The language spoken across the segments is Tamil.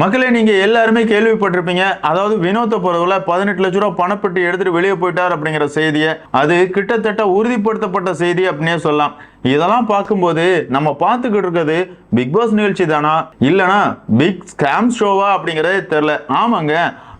மக்களே நீங்கள் எல்லாருமே கேள்விப்பட்டிருப்பீங்க. அதாவது வினோத்தை பொறுத்தவரை பதினெட்டு லட்ச ரூபா பணப்பெட்டி எடுத்துட்டு வெளியே போயிட்டார் அப்படிங்கிற செய்தியை. அது கிட்டத்தட்ட உறுதிப்படுத்தப்பட்ட செய்தி அப்படின்னே சொல்லலாம். இதெல்லாம் பார்க்கும்போது நம்ம பார்த்துக்கிட்டு இருக்கிறது பிக் பாஸ் நிகழ்ச்சி தானா? இல்லைனா பிக் ஸ்கேம் ஷோவா அப்படிங்கிறதே தெரில ஆமாங்க.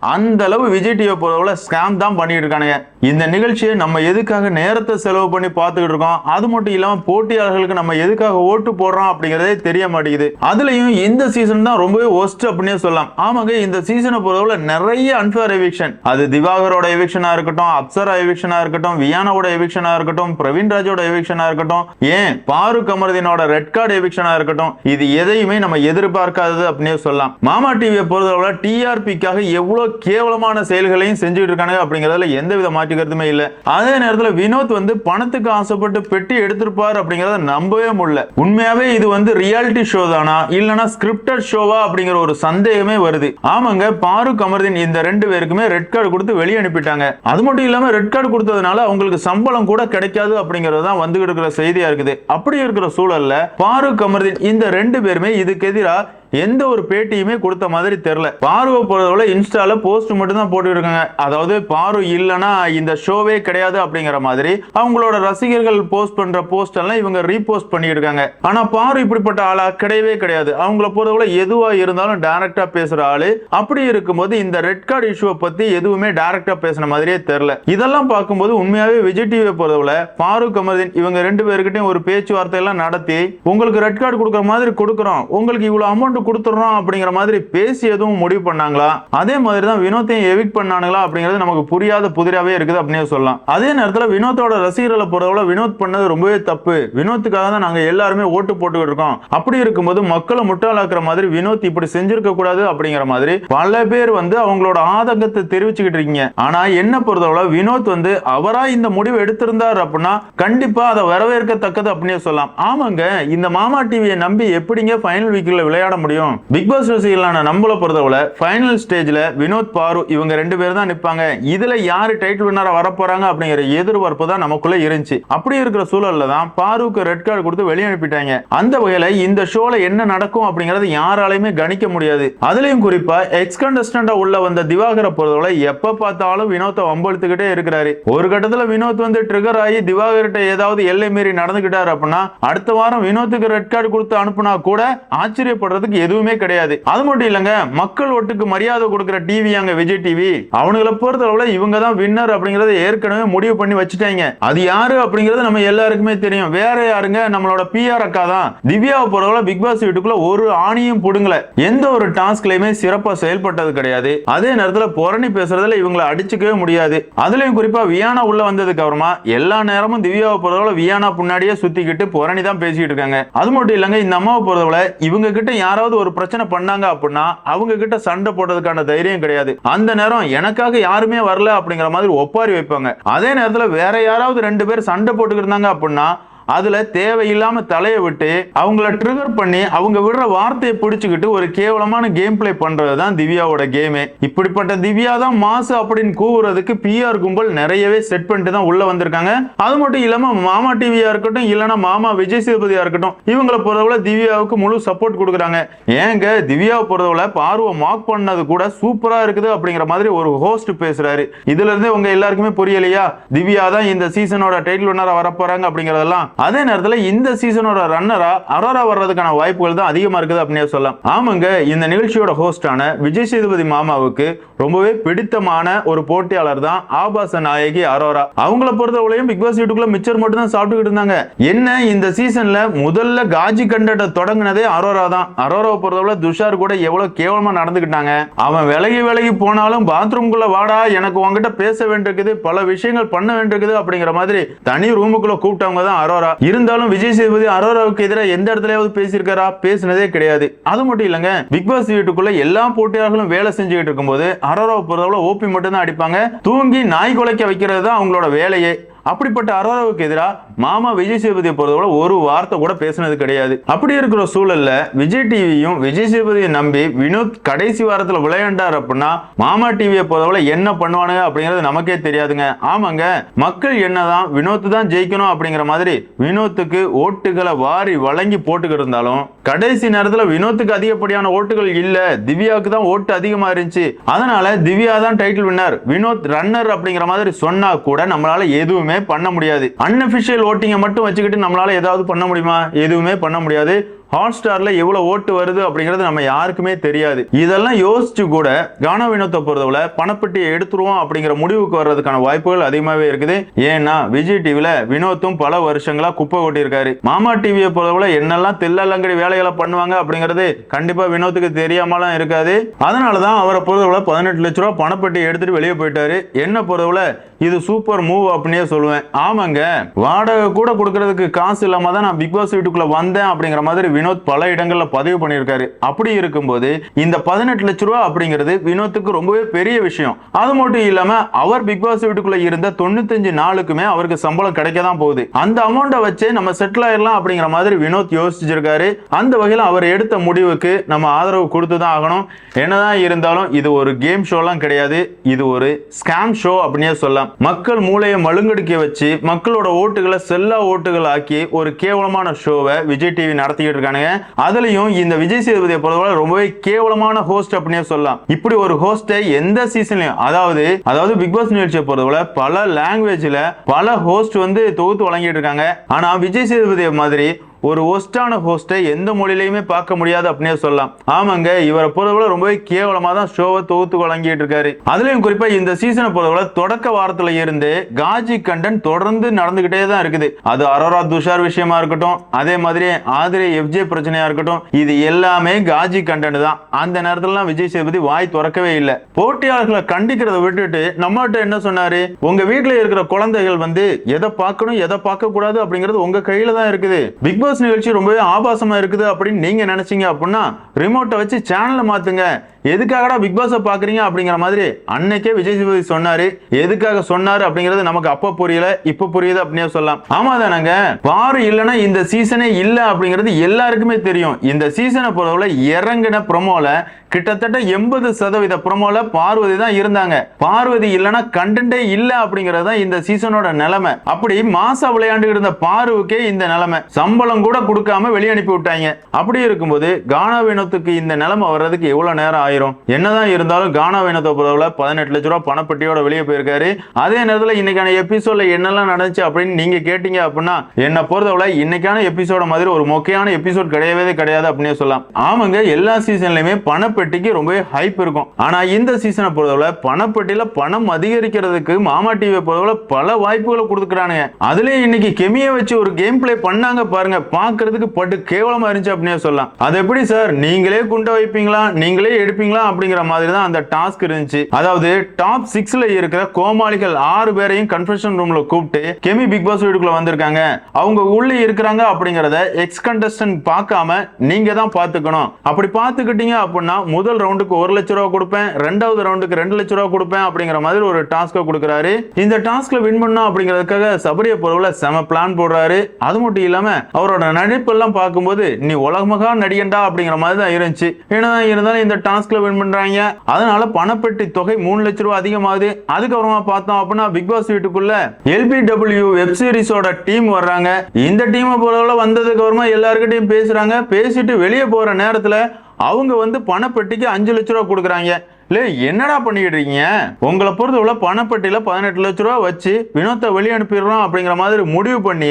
அந்த அளவு விஜய் டிவியை பொறுத்தவரை ஸ்கேம் தான் பண்ணிட்டு இருக்கானுங்க. இந்த நிகழ்ச்சியை நம்ம எதுக்காக நேரத்தை செலவு பண்ணி பார்த்துக்கிட்டு இருக்கோம்? அது மட்டும் இல்லாம போட்டியாளர்களுக்கு நம்ம எதுக்காக ஓட்டு போடுறோம் அப்படிங்கறதே தெரிய மாட்டேங்குது. அதுலயும் இந்த சீசன் தான் ரொம்பவே ஒஸ்ட் அப்படின்னே சொல்லலாம். ஆமாங்க இந்த சீசனை பொறுத்தவரை நிறைய அன்பேர் எவிக்ஷன் அது திவாகரோட எவிக்ஷனா இருக்கட்டும் அப்சரா எவிக்ஷனா இருக்கட்டும் வியானாவோட எவிக்ஷனா இருக்கட்டும் பிரவீன் ராஜோட எவிக்ஷனா இருக்கட்டும் ஏன் பாரு அமர்தீனோட ரெட் கார்டு எவிக்ஷனா இருக்கட்டும் இது எதையுமே நம்ம எதிர்பார்க்காதது அப்படின்னே சொல்லலாம். மாமா டிவியை பொறுத்தவரை டிஆர்பிக்காக எவ்வளவு கேவலமான செயல்களையும் செஞ்சுட்டு இருக்காங்க அப்படிங்கறதுல எந்த வித மாற்று கருத்துமே இல்ல. அதே நேரத்துல வினோத் வந்து பணத்துக்கு ஆசைப்பட்டு பெட்டி எடுத்திருப்பார் அப்படிங்கறத நம்பவே முடியல. உண்மையாவே இது வந்து ரியாலிட்டி ஷோ தானா? இல்லனா ஸ்கிரிப்டட் ஷோவா அப்படிங்கிற ஒரு சந்தேகமே வருது. ஆமாங்க பாருக் அமர்தீன் இந்த ரெண்டு பேருக்குமே ரெட் கார்டு கொடுத்து வெளியே அனுப்பிட்டாங்க. அது மட்டும் இல்லாம ரெட் கார்டு கொடுத்ததுனால அவங்களுக்கு சம்பளம் கூட கிடைக்காது அப்படிங்கறது தான் வந்து இருக்கிற செய்தியா இருக்குது. அப்படி இருக்கிற சூழல்ல பாருக் கமர்தீன் இந்த ரெண்டு பேருமே இதுக்கு எதிராக எந்த ஒரு பேட்டியுமே கொடுத்த மாதிரி தெரியல. பார்வை பொறுத்தவரை இன்ஸ்டால போஸ்ட் மட்டும் தான் போட்டுருக்காங்க அதாவது பாரு இல்லைன்னா இந்த ஷோவே கிடையாது அப்படிங்கிற மாதிரி அவங்களோட ரசிகர்கள் போஸ்ட் பண்ற போஸ்ட் எல்லாம் இவங்க ரீபோஸ்ட் பண்ணிட்டு இருக்காங்க ஆனா பாரு இப்படிப்பட்ட ஆளா கிடையவே கிடையாது. அவங்கள பொறுத்தவரை எதுவா இருந்தாலும் டைரக்டா பேசுற ஆளு. அப்படி இருக்கும்போது இந்த ரெட் கார்டு இஷ்யூவை பத்தி எதுவுமே டைரக்டா பேசின மாதிரியே தெரியல. இதெல்லாம் பார்க்கும்போது உண்மையாவே விஜய் டிவியை பொறுத்தவரை ஃபாரூக் அமர்தீன் இவங்க ரெண்டு பேருக்கிட்டையும் ஒரு பேச்சுவார்த்தை எல்லாம் நடத்தி உங்களுக்கு ரெட் கார்டு கொடுக்குற மாதிரி கொடுக்குறோம். உங்களுக்கு இவ்வளவு அமௌண்ட் கொடுத்துட்றோம் அப்படிங்கிற மாதிரி பேசி எதுவும் முடிவு பண்ணாங்களா? அதே மாதிரி தான் வினோத்தையும் எவிக் பண்ணானுங்களா அப்படிங்கிறது நமக்கு புரியாத புதிராவே இருக்குது அப்படின்னு சொல்லலாம். அதே நேரத்தில் வினோத்தோட ரசிகர்களை பொறுத்தவரை வினோத் பண்ணது ரொம்பவே தப்பு. வினோத்துக்காக தான் நாங்க எல்லாருமே ஓட்டு போட்டுக்கிட்டு இருக்கோம். அப்படி இருக்கும்போது மக்களை முட்டாளாக்குற மாதிரி வினோத் இப்படி செஞ்சிருக்க கூடாது அப்படிங்கிற மாதிரி பல பேர் வந்து அவங்களோட ஆதங்கத்தை தெரிவிச்சுக்கிட்டு இருக்கீங்க. ஆனா என்ன பொறுத்தவரை வினோத் வந்து அவரா இந்த முடிவு எடுத்திருந்தார் அப்படின்னா கண்டிப்பா அதை வரவேற்கத்தக்கது அப்படின்னு சொல்லலாம். ஆமாங்க இந்த மாமா டிவியை நம்பி எப்படிங்க ஃபைனல் வீக்கில் விளையாட முடியும்? பிக் பாஸ் ரசிகர்களான நம்மள பொறுத்தவரை ஃபைனல் ஸ்டேஜில் வினோத் பாரு இவங்க ரெண்டு பேர் தான் நிற்பாங்க இதுல யாரு டைட்டில் வின்னராக வரப்போறாங்க அப்படிங்கிற எதிர்பார்ப்பு தான் நமக்குள்ள இருந்துச்சு. அப்படி இருக்கிற சூழல்ல தான் பாருக்கு ரெட் கார்டு கொடுத்து வெளியே அனுப்பிட்டாங்க. அந்த வகையில இந்த ஷோல என்ன நடக்கும் அப்படிங்கறது யாராலையுமே கணிக்க முடியாது. அதுலயும் குறிப்பா எக்ஸ் கண்டஸ்டண்டா உள்ள வந்த திவாகரை பொறுத்தவரை எப்ப பார்த்தாலும் வினோத்தை வம்பழுத்துக்கிட்டே இருக்கிறாரு. ஒரு கட்டத்துல வினோத் வந்து ட்ரிகர் ஆகி திவாகர்கிட்ட ஏதாவது எல்லை மீறி நடந்துகிட்டாரு அப்படின்னா அடுத்த வாரம் வினோத்துக்கு ரெட் கார்டு கொடுத்து அனுப்புனா கூட ஆச்சரியப்படுறதுக்கு எதுவுமே கிடையாது. அது மட்டும் இல்லங்க மக்கள் ஓட்டுக்கு மரியாதை கொடுக்கிற டிவி அங்க விஜய் டிவி அவனுங்களை பொறுத்தளவுல இவங்க தான் வின்னர் அப்படிங்கறத ஏற்கனவே முடிவு பண்ணி வச்சுட்டாங்க. அது யாரு அப்படிங்கறது நம்ம எல்லாருக்குமே தெரியும். வேற யாருங்க? நம்மளோட பிஆர் அக்கா தான். திவ்யாவை பொறுத்தவரை பிக் பாஸ் வீட்டுக்குள்ள ஒரு ஆணியும் புடுங்கல. எந்த ஒரு டாஸ்க்லயுமே சிறப்பா செயல்பட்டது கிடையாது. அதே நேரத்துல புரணி பேசுறதுல இவங்களை அடிச்சுக்கவே முடியாது. அதுலயும் குறிப்பா வியானா உள்ள வந்ததுக்கு அப்புறமா எல்லா நேரமும் திவ்யாவை பொறுத்தவரை வியானா பின்னாடியே சுத்திக்கிட்டு புரணி தான் பேசிக்கிட்டு இருக்காங்க. அது மட்டும் இல்லங்க இந்த அம்மாவை பொறுத்தவரை இவங்க கிட்ட யாராவது ஒரு பிரச்சனை பண்ணாங்க அப்படின்னா அவங்க கிட்ட சண்டை போடுறதுக்கான தைரியம் கிடையாது. அந்த நேரம் எனக்காக யாருமே வரல அப்படிங்கிற மாதிரி ஒப்பாரி வைப்பாங்க. அதே நேரத்தில் வேற யாராவது ரெண்டு பேர் சண்டை போட்டுக்கிட்டு இருந்தாங்க அப்படின்னா அதுல தேவையில்லாம தலையை விட்டு அவங்கள ட்ரிகர் பண்ணி அவங்க விடுற வார்த்தையை பிடிச்சுக்கிட்டு ஒரு கேவலமான கேம் பிளே பண்ணுறது தான் திவ்யாவோட கேமே இப்படிப்பட்ட திவ்யா தான் மாசு அப்படின்னு கூவுறதுக்கு பிஆர் கும்பல் நிறையவே செட் பண்ணிட்டு தான் உள்ள வந்திருக்காங்க. அது மட்டும் இல்லாம மாமா டிவியா இருக்கட்டும் இல்லைனா மாமா விஜய் சேதுபதியா இருக்கட்டும் இவங்களை பொறுத்தவரை திவ்யாவுக்கு முழு சப்போர்ட் கொடுக்குறாங்க. ஏங்க திவ்யாவை பொறுத்தவரை பார்வை மார்க் பண்ணது கூட சூப்பரா இருக்குது அப்படிங்கிற மாதிரி ஒரு ஹோஸ்ட் பேசுறாரு. இதுல இருந்தே உங்க எல்லாருக்குமே புரியலையா? திவ்யா தான் இந்த சீசனோட டைட்டில் வின்னரா வரப்போறாங்க அப்படிங்கறதெல்லாம் அதே நேரத்தில் இந்த சீசனோட ரன்னரா அரோரா வர்றதுக்கான வாய்ப்புகள் தான் அதிகமா இருக்குது அப்படின்னு சொல்லலாம். ஆமாங்க இந்த நிகழ்ச்சியோட ஹோஸ்டான விஜய் சேதுபதி மாமாவுக்கு ரொம்பவே பிடித்தமான ஒரு போட்டியாளர் தான் ஆபாச நாயகி அரோரா. அவங்கள பொறுத்தவரையும் பிக் பாஸ் வீட்டுக்குள்ள மிச்சர் மட்டும் தான் சாப்பிட்டுக்கிட்டு இருந்தாங்க. என்ன இந்த சீசன்ல முதல்ல காஜி கண்டட தொடங்கினதே அரோரா தான். அரோராவை பொறுத்தவரை துஷார் கூட எவ்வளவு கேவலமா நடந்துக்கிட்டாங்க. அவன் விலகி விலகி போனாலும் பாத்ரூம்குள்ள வாடா எனக்கு உங்ககிட்ட பேச வேண்டியிருக்குது பல விஷயங்கள் பண்ண வேண்டியிருக்குது அப்படிங்கிற மாதிரி தனி ரூமுக்குள்ள கூப்பிட்டவங்க தான் அரோரா. இருந்தாலும் விஜய் சேதுபதி அரோராவுக்கு எதிராக எந்த இடத்துலயாவது பேசியிருக்காரா? பேசினதே கிடையாது. அது மட்டும் இல்லைங்க. பிக் பாஸ் வீட்டுக்குள்ள எல்லா போட்டியாளர்களும் வேலை செஞ்சுக்கிட்டு இருக்கும்போது அரோராவை பொறுத்தவரை ஓபி மட்டும் தான் அடிப்பாங்க. தூங்கி நாய் குலைக்க வைக்கிறது தான் அவங்களோட வேலையே. அப்படிப்பட்ட அரோராவுக்கு எதிராக மாமா விஜய் சேதுபதியை பொறுத்தவரை ஒரு வார்த்தை கூட பேசினது கிடையாது. அப்படி இருக்கிற சூழல்ல விஜய் டிவியும் விஜய் சேதுபதியை நம்பி வினோத் கடைசி வாரத்தில் விளையாண்டார் அப்படின்னா மாமா டிவியை பொறுத்தவரை என்ன பண்ணுவானுங்க அப்படிங்கிறது நமக்கே தெரியாதுங்க. ஆமாங்க மக்கள் என்னதான் வினோத் தான் ஜெயிக்கணும் அப்படிங்கிற மாதிரி வினோத்துக்கு ஓட்டுகளை வாரி வழங்கி போட்டுக்கிட்டு இருந்தாலும் கடைசி நேரத்துல வினோத்துக்கு அதிகப்படியான ஓட்டுகள் இல்ல. திவ்யாவுக்கு தான் ஓட்டு அதிகமா இருந்துச்சு. அதனால திவ்யா தான் டைட்டில் வின்னர் வினோத் ரன்னர் அப்படிங்கிற மாதிரி சொன்னா கூட நம்மளால எதுவுமே பண்ண முடியாது. அன்அபிஷியல் ஓட்டிங்கை மட்டும் வச்சுக்கிட்டு நம்மளால ஏதாவது பண்ண முடியுமா? எதுவுமே பண்ண முடியாது. ஹாட் ஸ்டார்ல எவ்வளவு ஓட்டு வருது அப்படிங்கிறது நம்ம யாருக்குமே தெரியாது. இதெல்லாம் யோசிச்சு கூட கானா வினோத்தை பொறுத்தவரை பணப்பட்டியை எடுத்துருவோம் அப்படிங்கிற முடிவுக்கு வர்றதுக்கான வாய்ப்புகள் அதிகமாகவே இருக்குது. ஏன்னா விஜய் டிவில வினோத்தும் பல வருஷங்களா குப்பை கொட்டியிருக்காரு. மாமா டிவியை பொறுத்தவரை என்னெல்லாம் தில்லலங்கடி வேலைகளை பண்ணுவாங்க அப்படிங்கிறது கண்டிப்பா வினோத்துக்கு தெரியாமலாம் இருக்காது. அதனாலதான் அவரை பொறுத்தவரை பதினெட்டு லட்ச ரூபா பணப்பட்டியை எடுத்துட்டு வெளியே போயிட்டாரு. என்ன பொறுத்தவரை இது சூப்பர் மூவ் அப்படின்னே சொல்லுவேன். ஆமாங்க. வாடகை கூட கொடுக்கறதுக்கு காசு இல்லாம தான் நான் பிக் பாஸ் வீட்டுக்குள்ள வந்தேன் அப்படிங்கிற மாதிரி வினோத் பல இடங்களில் பதிவு பண்ணியிருக்காரு. அப்படி இருக்கும்போது இந்த பதினெட்டு லட்ச ரூபா அப்படிங்கிறது வினோத்துக்கு ரொம்பவே பெரிய விஷயம். அது மட்டும் இல்லாம அவர் பிக் பாஸ் வீட்டுக்குள்ள இருந்த தொண்ணூத்தஞ்சு நாளுக்குமே அவருக்கு சம்பளம் கிடைக்க தான் போகுது. அந்த அமௌண்ட்டை வச்சு நம்ம செட்டில் ஆயிடலாம் அப்படிங்கிற மாதிரி வினோத் யோசிச்சிருக்காரு. அந்த வகையில் அவர் எடுத்த முடிவுக்கு நம்ம ஆதரவு கொடுத்து தான் ஆகணும். என்னதான் இருந்தாலும் இது ஒரு கேம் ஷோலாம் கிடையாது. இது ஒரு ஸ்கேம் ஷோ அப்படின்னே சொல்லலாம். மக்கள் மூளையை மழுங்கடிக்க வச்சு மக்களோட ஓட்டுகளை செல்லா ஓட்டுகள் ஆக்கி ஒரு கேவலமான ஷோவை விஜய் டிவி நடத்திக்கிட்டு இருக்கானுங்க அதுலயும் இந்த விஜய் சேதுபதியை பொறுத்தவரை ரொம்பவே கேவலமான ஹோஸ்ட் அப்படின்னே சொல்லலாம். இப்படி ஒரு ஹோஸ்டை எந்த சீசன்லயும் அதாவது அதாவது பிக் பாஸ் நிகழ்ச்சியை பொறுத்தவரை பல லாங்குவேஜ்ல பல ஹோஸ்ட் வந்து தொகுத்து வழங்கிட்டு இருக்காங்க. ஆனா விஜய் சேதுபதி மாதிரி ஒரு ஒஸ்டான ஹோஸ்டை எந்த மொழியிலையுமே பார்க்க முடியாது அப்படின்னே சொல்லலாம். ஆமாங்க இவரை பொறுத்தவரை ரொம்பவே கேவலமா தான் ஷோவை தொகுத்து வழங்கிட்டு இருக்காரு. அதுலயும் குறிப்பா இந்த சீசனை பொறுத்தவரை தொடக்க வாரத்துல இருந்து காஜி கண்டன் தொடர்ந்து நடந்துகிட்டே தான் இருக்குது. அது அரோரா துஷார் விஷயமா இருக்கட்டும் அதே மாதிரி ஆதிரை எஃப்ஜே பிரச்சனையா இருக்கட்டும் இது எல்லாமே காஜி கண்டன் தான். அந்த நேரத்துலலாம் விஜய் சேதுபதி வாய் திறக்கவே இல்லை. போட்டியாளர்களை கண்டிக்கிறத விட்டுட்டு நம்மகிட்ட என்ன சொன்னாரு? உங்க வீட்டுல இருக்கிற குழந்தைகள் வந்து எதை பார்க்கணும் எதை பார்க்க கூடாது அப்படிங்கிறது உங்க கையில தான் இருக்குது. பிக் பாஸ் நிகழ்ச்சி ரொம்பவே ஆபாசமாக இருக்குது அப்படின்னு நீங்கள் நினச்சிங்க அப்படின்னா ரிமோட்டை வச்சு சேனலை மாற்றுங்க எதுக்காகடா பிக் பாஸை பார்க்குறீங்க அப்படிங்கிற மாதிரி அன்னைக்கே விஜய் சேதுபதி சொன்னார். எதுக்காக சொன்னார் அப்படிங்கிறது நமக்கு அப்போ புரியல இப்போ புரியுது அப்படின்னே சொல்லலாம். ஆமாம் தானங்க? பாரு இல்லைன்னா இந்த சீசனே இல்லை அப்படிங்கிறது எல்லாருக்குமே தெரியும். இந்த சீசனை பொறுத்தவரை இறங்கின ப்ரொமோவில் கிட்டத்தட்ட எண்பது சதவீத ப்ரொமோவில் பார்வதி தான் இருந்தாங்க. பார்வதி இல்லைன்னா கண்டென்ட்டே இல்லை அப்படிங்கிறது தான் இந்த சீசனோட நிலைமை. அப்படி மாசா விளையாண்டு இருந்த பார்வுக்கே இந்த நிலைமை. சம்பளம் கூட கொடுக்காம வெளியே அனுப்பி விட்டாங்க. அப்படி இருக்கும்போது கானா வினோத்துக்கு இந்த நிலைமை வர்றதுக்கு எவ்வளவு நேரம் ஆயிரும்? என்னதான் இருந்தாலும் கானா வினத்தை பொறுத்தவரை பதினெட்டு லட்ச ரூபா பணப்பட்டியோட வெளியே போயிருக்காரு. அதே நேரத்தில் இன்னைக்கான எபிசோட்ல என்னெல்லாம் நடந்துச்சு அப்படின்னு நீங்க கேட்டீங்க அப்படின்னா என்னை பொறுத்தவரை இன்னைக்கான எபிசோட மாதிரி ஒரு மொக்கையான எபிசோட் கிடையவே கிடையாது அப்படின்னு சொல்லலாம். ஆமாங்க எல்லா சீசன்லயுமே பணப்பெட்டிக்கு ரொம்பவே ஹைப் இருக்கும். ஆனா இந்த சீசனை பொறுத்தவரை பணப்பெட்டியில பணம் அதிகரிக்கிறதுக்கு மாமா டிவியை பொறுத்தவரை பல வாய்ப்புகளை கொடுக்குறானுங்க. அதுலயும் இன்னைக்கு கெமியை வச்சு ஒரு கேம் பிளே பண்ணாங்க பாருங்க. பார்க்கறதுக்கு பட்டு கேவலமா இருந்துச்சு அப்படின்னு சொல்லலாம். அது எப்படி சார்? நீங்களே குண்டை வைப்பீங்களா? நீங்களே எடுப்பீங்களா? அப்படிங்கிற மாதிரி தான் அந்த டாஸ்க் இருந்துச்சு. அதாவது டாப் சிக்ஸ்ல இருக்கிற கோமாளிகள் ஆறு பேரையும் கன்ஃபெஷன் ரூம்ல கூப்பிட்டு கெமி பிக் பாஸ் வீட்டுக்குள்ள வந்திருக்காங்க. அவங்க உள்ள இருக்கிறாங்க அப்படிங்கறத எக்ஸ் கண்டஸ்டன்ட் பார்க்காம நீங்க தான் பாத்துக்கணும் அப்படி பாத்துக்கிட்டீங்க அப்படின்னா முதல் ரவுண்டுக்கு ஒரு லட்ச ரூபா கொடுப்பேன் ரெண்டாவது ரவுண்டுக்கு ரெண்டு லட்ச ரூபா கொடுப்பேன் அப்படிங்கிற மாதிரி ஒரு டாஸ்க கொடுக்குறாரு. இந்த டாஸ்க்ல வின் பண்ணோம் அப்படிங்கிறதுக்காக சபரிய பொருள செம பிளான் போடுறாரு. அது மட்டும் இல்லாம அவரோட நடிப்பெல்லாம் பார்க்கும்போது நீ உலகமகா நடிகண்டா அப்படிங்கிற மாதிரி தான் இருந்துச்சு. என்னதான் இருந்தாலும் இந்த டாஸ்க்ல வின் பண்றாங்க. அதனால பணப்பெட்டி தொகை மூணு லட்ச ரூபா அதிகமாகுது. அதுக்கப்புறமா பார்த்தோம் அப்படின்னா பிக் பாஸ் வீட்டுக்குள்ள எல்பிடபிள்யூ வெப் சீரிஸோட டீம் வர்றாங்க. இந்த டீமை போல வந்ததுக்கு அப்புறமா எல்லாருக்கிட்டையும் பேசுறாங்க. பேசிட்டு வெளியே போற நேரத்துல அவங்க வந்து பணப்பெட்டிக்கு அஞ்சு லட்ச ரூபா கொடுக்குறாங்க. இல்லை என்னடா பண்ணிக்கிட்டு இருக்கீங்க உங்களை பொறுத்தவரை பணப்பட்டியில் பதினெட்டு லட்ச ரூபா வச்சு வினோத்தை வெளியே அனுப்பிடுறோம் அப்படிங்கிற மாதிரி முடிவு பண்ணி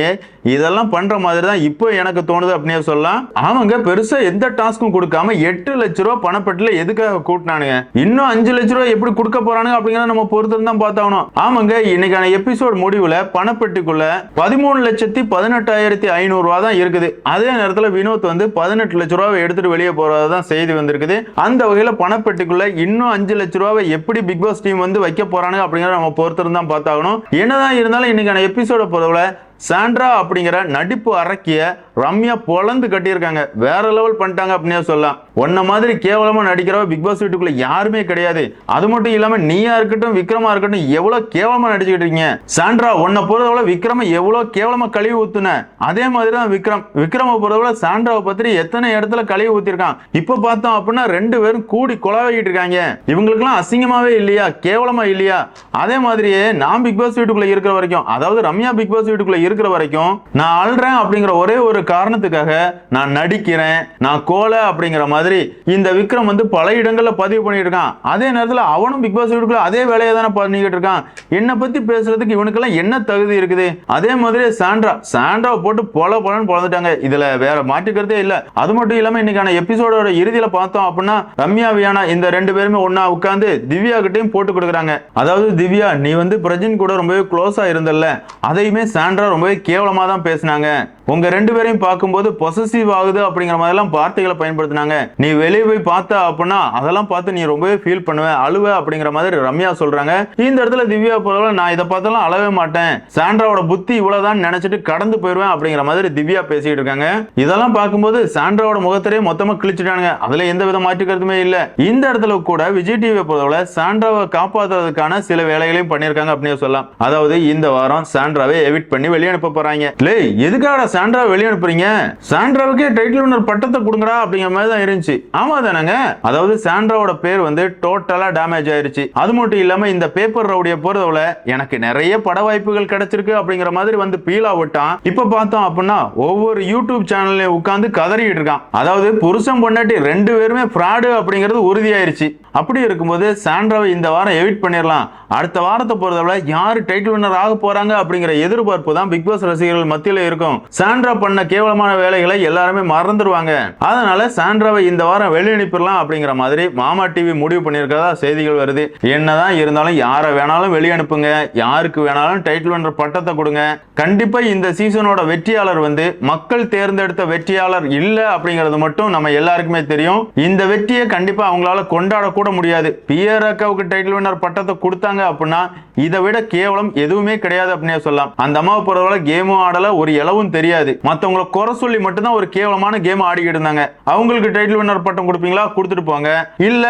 இதெல்லாம் பண்ணுற மாதிரி தான் இப்போ எனக்கு தோணுது அப்படின்னே சொல்லலாம். அவங்க பெருசாக எந்த டாஸ்க்கும் கொடுக்காம எட்டு லட்ச ரூபா பணப்பட்டியில் எதுக்காக கூட்டினானுங்க? இன்னும் அஞ்சு லட்ச ரூபா எப்படி கொடுக்க போறானுங்க அப்படிங்கிறத நம்ம பொறுத்து தான் பார்த்தாகணும். ஆமாங்க இன்னைக்கான எபிசோட் முடிவில் பணப்பட்டிக்குள்ள பதிமூணு லட்சத்தி பதினெட்டாயிரத்தி ஐநூறுரூவா தான் இருக்குது. அதே நேரத்தில் வினோத் வந்து பதினெட்டு லட்ச ரூபாவை எடுத்துட்டு வெளியே போறதா செய்தி வந்திருக்குது. அந்த வகையில் பணப்பட்டிக்குள்ள இன்னும் அஞ்சு லட்ச ரூபாவை எப்படி பிக் பாஸ் டீம் வந்து வைக்க போறானுங்க அப்படிங்கிறத நம்ம பொறுத்திருந்தான் பார்த்தாகணும். என்னதான் இருந்தாலும் இன்னைக்கான எபிசோட பொறுத்தவரை சாண்ட்ரா அப்படிங்கிற நடிப்பு அரக்கிய ரம்யா பொழந்து கட்டியிருக்காங்க. வேற லெவல் பண்ணிட்டாங்க அப்படின்னே சொல்லலாம். உன்ன மாதிரி கேவலமா நடிக்கிறவ பிக் பாஸ் வீட்டுக்குள்ள யாருமே கிடையாது. அது மட்டும் இல்லாம நீயா இருக்கட்டும் விக்ரமா இருக்கட்டும் எவ்வளவு கேவலமா நடிச்சுக்கிட்டு இருக்கீங்க. சாண்ட்ரா உன்னை பொறுத்தவரை விக்ரம எவ்வளவு கேவலமா கழுவி ஊத்துன? அதே மாதிரி தான் விக்ரம். விக்ரம பொறுத்தவரை சாண்ட்ராவை பத்தி எத்தனை இடத்துல கழுவி ஊத்திருக்கான்? இப்ப பார்த்தோம் அப்படின்னா ரெண்டு பேரும் கூடி கொலாவிக்கிட்டு இருக்காங்க. இவங்களுக்குலாம் அசிங்கமாவே இல்லையா? கேவலமா இல்லையா? அதே மாதிரியே நான் பிக் பாஸ் வீட்டுக்குள்ள இருக்கிற வரைக்கும் அதாவது ரம்யா பிக் பாஸ் வீட்டுக்குள்ள இருக்கிற வரைக்கும் நான் அழுறேன் அப்படிங்கிற ஒரே ஒரு காரணத்துக்காக நான் நடிக்கிறேன் நான் கோலை அப்படிங்கிற மாதிரி இந்த விக்ரம் வந்து பல இடங்களில் பதிவு பண்ணிட்டு இருக்கான் அதே நேரத்தில் அவனும் பிக் பாஸ் வீட்டுக்குள்ள அதே வேலையை தானே பண்ணிக்கிட்டு இருக்கான். என்னை பத்தி பேசுறதுக்கு இவனுக்கெல்லாம் என்ன தகுதி இருக்குது? அதே மாதிரி சாண்ட்ரா சாண்ட்ராவை போட்டு பொல பொலன்னு பொழந்துட்டாங்க இதுல வேற மாற்றிக்கிறதே இல்ல. அது மட்டும் இல்லாம இன்னைக்கான எபிசோடோட இறுதியில பார்த்தோம் அப்படின்னா ரம்யா வியானா இந்த ரெண்டு பேருமே ஒன்னா உட்கார்ந்து திவ்யா கிட்டையும் போட்டு கொடுக்குறாங்க. அதாவது திவ்யா நீ வந்து பிரஜின் கூட ரொம்பவே க்ளோஸா இருந்தல்ல. அதையுமே சாண்ட்ரா ரொம்பவே கேவலமாக தான் பேசினாங்க. உங்க ரெண்டு பேரையும் பார்க்கும்போது பொசசிவ் ஆகுது அப்படிங்கிற மாதிரிலாம் வார்த்தைகளை பயன்படுத்தினாங்க. நீ வெளியே போய் பார்த்த அப்படின்னா அதெல்லாம் பார்த்து நீ ரொம்பவே ஃபீல் பண்ணுவ அழுவ அப்படிங்கிற மாதிரி ரம்யா சொல்றாங்க. இந்த இடத்துல திவ்யா போல நான் இதை பார்த்தாலும் அழவே மாட்டேன். சாண்ட்ராவோட புத்தி இவ்வளவுதான் நினைச்சிட்டு கடந்து போயிடுவேன் அப்படிங்கிற மாதிரி திவ்யா பேசிட்டு இருக்காங்க. இதெல்லாம் பார்க்கும்போது சாண்ட்ராவோட முகத்திலேயே மொத்தமா கிழிச்சிட்டானுங்க. அதுல எந்த வித மாற்று கருத்துமே இல்ல. இந்த இடத்துல கூட விஜய் டிவியை பொறுத்தவரை சாண்ட்ராவை காப்பாற்றுறதுக்கான சில வேலைகளையும் பண்ணியிருக்காங்க அப்படின்னு சொல்லலாம். அதாவது இந்த வாரம் சாண்ட்ராவை எவிட் பண்ணி வெளியே அனுப்ப போறாங்க லே எதுக்காக சாண்ட்ரா வெளியே அனுப்புறீங்க சாண்ட்ராவுக்கே டைட்டில் ஓனர் பட்டத்தை கொடுங்கடா அப்படிங்கிற மாதிரி தான் இருந்துச்சு. ஆமா தானங்க அதாவது சாண்ட்ராவோட பேர் வந்து டோட்டலா டேமேஜ் ஆயிருச்சு. அது மட்டும் இல்லாம இந்த பேப்பர் ரவுடிய பொறுத்தவரை எனக்கு நிறைய பட வாய்ப்புகள் கிடைச்சிருக்கு அப்படிங்கிற மாதிரி வந்து பீலா விட்டான். இப்ப பார்த்தோம் அப்படின்னா ஒவ்வொரு யூடியூப் சேனல்லையும் உட்காந்து கதறிட்டு இருக்கான். அதாவது புருஷன் பொண்டாட்டி ரெண்டு பேருமே ஃப்ராடு அப்படிங்கிறது உறுதியாயிருச்சு. அப்படி இருக்கும்போது சாண்ட்ராவை இந்த வாரம் எவிட் பண்ணிடலாம். அடுத்த வாரத்தை பொறுத்தவரை யார் டைட்டில் வின்னர் ஆக போறாங்க அப்படிங்கிற எதிர்பார்ப்பு தான் பிக் பாஸ் ரசிகர்கள் மத்தியில இருக்கும். சாண்ட்ரா பண்ண கேவலமான வேலைகளை எல்லாருமே மறந்துடுவாங்க. அதனால சாண்ட்ராவை இந்த வாரம் வெளியே அனுப்பிடலாம் அப்படிங்கிற மாதிரி மாமா டிவி முடிவு பண்ணியிருக்கிறதா செய்திகள் வருது. என்னதான் இருந்தாலும் யாரை வேணாலும் வெளியே அனுப்புங்க. யாருக்கு வேணாலும் டைட்டில் வென்ற பட்டத்தை கொடுங்க. கண்டிப்பா இந்த சீசனோட வெற்றியாளர் வந்து மக்கள் தேர்ந்தெடுத்த வெற்றியாளர் இல்ல அப்படிங்கிறது மட்டும் நம்ம எல்லாருக்குமே தெரியும். இந்த வெற்றியை கண்டிப்பா அவங்களால கொண்டாட கூட முடியாது. பியர் அக்காவுக்கு டைட்டில் வின்னர் பட்டத்தை கொடுத்தாங்க அப்படின்னா இதை விட கேவலம் எதுவுமே கிடையாது அப்படின்னே சொல்லலாம். அந்த அம்மாவை பொறுத்தவரை கேமும் ஆடல ஒரு இளவும் தெரியாது. மத்தவங்கள குறை சொல்லி மட்டும்தான் ஒரு கேவலமான கேம் ஆடிக்கிட்டு இருந்தாங்க. அவங்களுக்கு டைட்டில் வின்னர் பட்டம் கொடுப்பீங்களா? கொடுத்துட்டு போங்க. இல்ல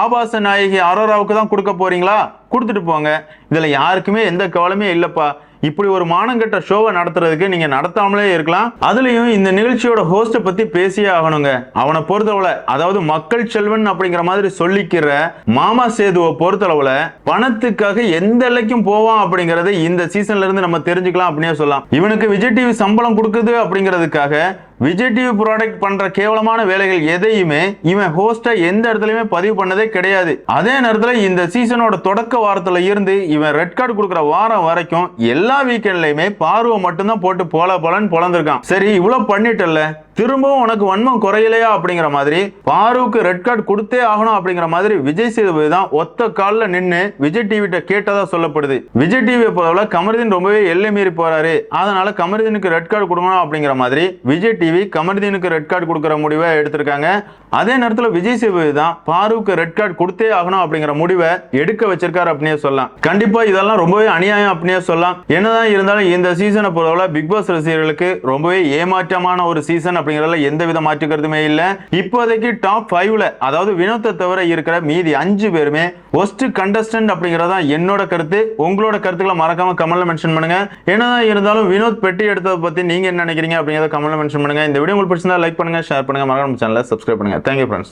ஆபாச நாயகி அரோராவுக்கு தான் கொடுக்க போறீங்களா? கொடுத்துட்டு போங்க. இதுல யாருக்குமே எந்த கவலையுமே இல்லப்பா. இப்படி ஒரு மானங்கெட்ட ஷோவை நடத்துறதுக்கு நீங்க நடத்தாமலே இருக்கலாம். அதுலயும் இந்த நிகழ்ச்சியோட ஹோஸ்ட பத்தி பேசியே ஆகணுங்க. அவனை பொறுத்தளவுல அதாவது மக்கள் செல்வன் அப்படிங்கிற மாதிரி சொல்லிக்கிற மாமா சேதுவை பொறுத்தளவுல பணத்துக்காக எந்த எல்லைக்கும் போவான் அப்படிங்கறத இந்த சீசன்ல இருந்து நம்ம தெரிஞ்சுக்கலாம் அப்படின்னே சொல்லலாம். இவனுக்கு விஜய் டிவி சம்பளம் கொடுக்குது அப்படிங்கிறதுக்காக விஜய் டிவி ப்ராடக்ட் பண்ற கேவலமான வேலைகள் எதையுமே இவன் ஹோஸ்டா எந்த இடத்துலயுமே பதிவு பண்ணதே கிடையாது. அதே நேரத்துல இந்த சீசனோட தொடக்க வாரத்துல இருந்து இவன் ரெட் கார்டு கொடுக்குற வாரம் வரைக்கும் எல்லா வீக்கெண்ட்லயுமே பார்வை மட்டும்தான் போட்டு போல போலன்னு பொழந்திருக்கான். சரி இவ்வளவு பண்ணிட்டல்ல திரும்பவும் உனக்கு வன்மம் குறையலையா அப்படிங்கிற மாதிரி பாருக்கு ரெட் கார்டு கொடுத்தே ஆகணும் அப்படிங்கிற மாதிரி விஜய் சேதுபதி தான் ஒத்த காலில் நின்று விஜய் டிவிட்ட கேட்டதா சொல்லப்படுது. விஜய் டிவியை போல கமருதீன் ரொம்பவே எல்லை மீறி போறாரு. அதனால கமருதீனுக்கு ரெட் கார்டு கொடுக்கணும் அப்படிங்கிற மாதிரி விஜய் டிவி கமர்தீனுக்கு ரெட் கார்டு கொடுக்குற முடிவை எடுத்திருக்காங்க. அதே நேரத்தில் விஜய் சேதுபதி தான் பாருக்கு ரெட் கார்டு கொடுத்தே ஆகணும் அப்படிங்கிற முடிவை எடுக்க வச்சிருக்காரு அப்படின்னே சொல்லலாம். கண்டிப்பா இதெல்லாம் ரொம்பவே அநியாயம் அப்படின்னே சொல்லலாம். என்னதான் இருந்தாலும் இந்த சீசனை பொறுத்தவரை பிக் பாஸ் ரசிகர்களுக்கு ரொம்பவே ஏமாற்றமான ஒரு சீசன் அப்படிங்கிறதுல எந்த வித மாற்றுக்கிறதுமே இல்லை. இப்போதைக்கு டாப் ஃபைவ்ல அதாவது வினோத்தை தவிர இருக்கிற மீதி அஞ்சு பேருமே ஒஸ்ட் கண்டஸ்டன்ட் அப்படிங்கறதா என்னோட கருத்து. உங்களோட கருத்துக்களை மறக்காம கமெண்ட்ல மென்ஷன் பண்ணுங்க. என்னதான் இருந்தாலும் வினோத் பெட்டி எடுத்ததை பத்தி நீங்க என்ன நினைக்கிறீங்க அப்படிங்கறத கமெண்ட்ல மென்ஷன் பண்ணுங்க. பண்ணுங்கள் இந்த வீடியோ உங்களுக்கு பிடிச்சிருந்தா லைக் பண்ணுங்கள் ஷேர் பண்ணுங்கள் மறக்காம சேனலை சப்ஸ்கிரைப் பண்ணுங்கள் தேங்க்யூ ஃப்ரெண்ட்ஸ்